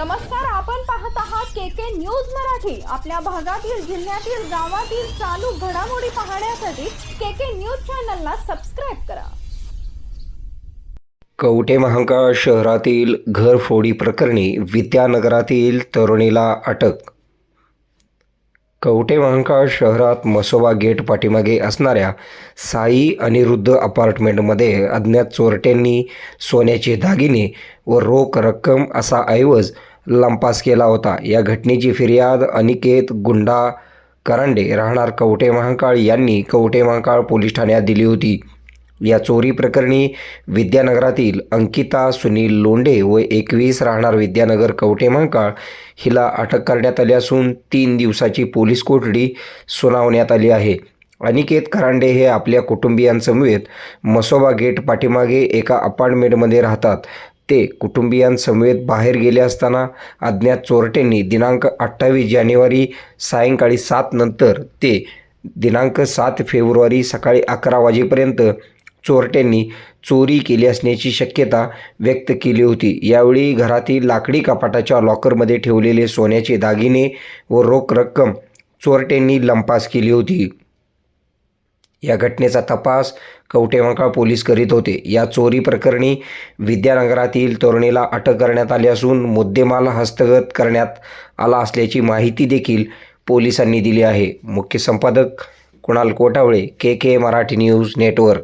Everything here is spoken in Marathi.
नमस्कार आपण पाहत आहात के के न्यूज मराठी. आपल्या भागातील जिल्ह्यातील गावातील चालू घडामोडी पाहण्यासाठी के के न्यूज चॅनलला सबस्क्राईब करा. कवठे महांकाळ शहरातील घरफोडी प्रकरणी विद्यानगरातील तरुणीला अटक. कवठे महांकाळ शहरात मसोबा गेट पाठीमागे असणाऱ्या साई अनिरुद्ध अपार्टमेंटमध्ये अज्ञात चोरट्यांनी सोन्याचे दागिने व रोख रक्कम असा ऐवज लंपास केला होता. या घटनेची फिर्याद अनिकेत गुंडा करांडे राहणार कवटे महाकाळ यांनी कवटे महाकाळ पोलीस ठाण्यात दिली होती. या चोरी प्रकरणी विद्यानगरातील अंकिता सुनील लोंढे व एकवीस राहणार विद्यानगर कवटे महाकाळ हिला अटक करण्यात आली असून तीन दिवसाची पोलीस कोठडी सुनावण्यात आली आहे. अनिकेत करांडे हे आपल्या कुटुंबियांसमवेत मसोबा गेट पाठीमागे एका अपार्टमेंटमध्ये राहतात. ते कुटुंबियांसमवेत बाहेर गेले असताना अज्ञात चोरट्यांनी दिनांक अठ्ठावीस जानेवारी सायंकाळी सात नंतर ते दिनांक सात फेब्रुवारी सकाळी अकरा वाजेपर्यंत चोरट्यांनी चोरी केली असण्याची शक्यता व्यक्त केली होती. यावेळी घरातील लाकडी कपाटाच्या लॉकरमध्ये ठेवलेले सोन्याचे दागिने व रोख रक्कम चोरट्यांनी लंपास केली होती. या घटनेचा तपास कवटेमंकाळ पोलीस करीत होते. या चोरी प्रकरणी विद्यानगरातील तरुणीला अटक करण्यात आली असून मुद्देमाल हस्तगत करण्यात आला असल्याची माहिती देखील पोलिसांनी दिली आहे. मुख्य संपादक Kunal Kotawale K K Marathi news network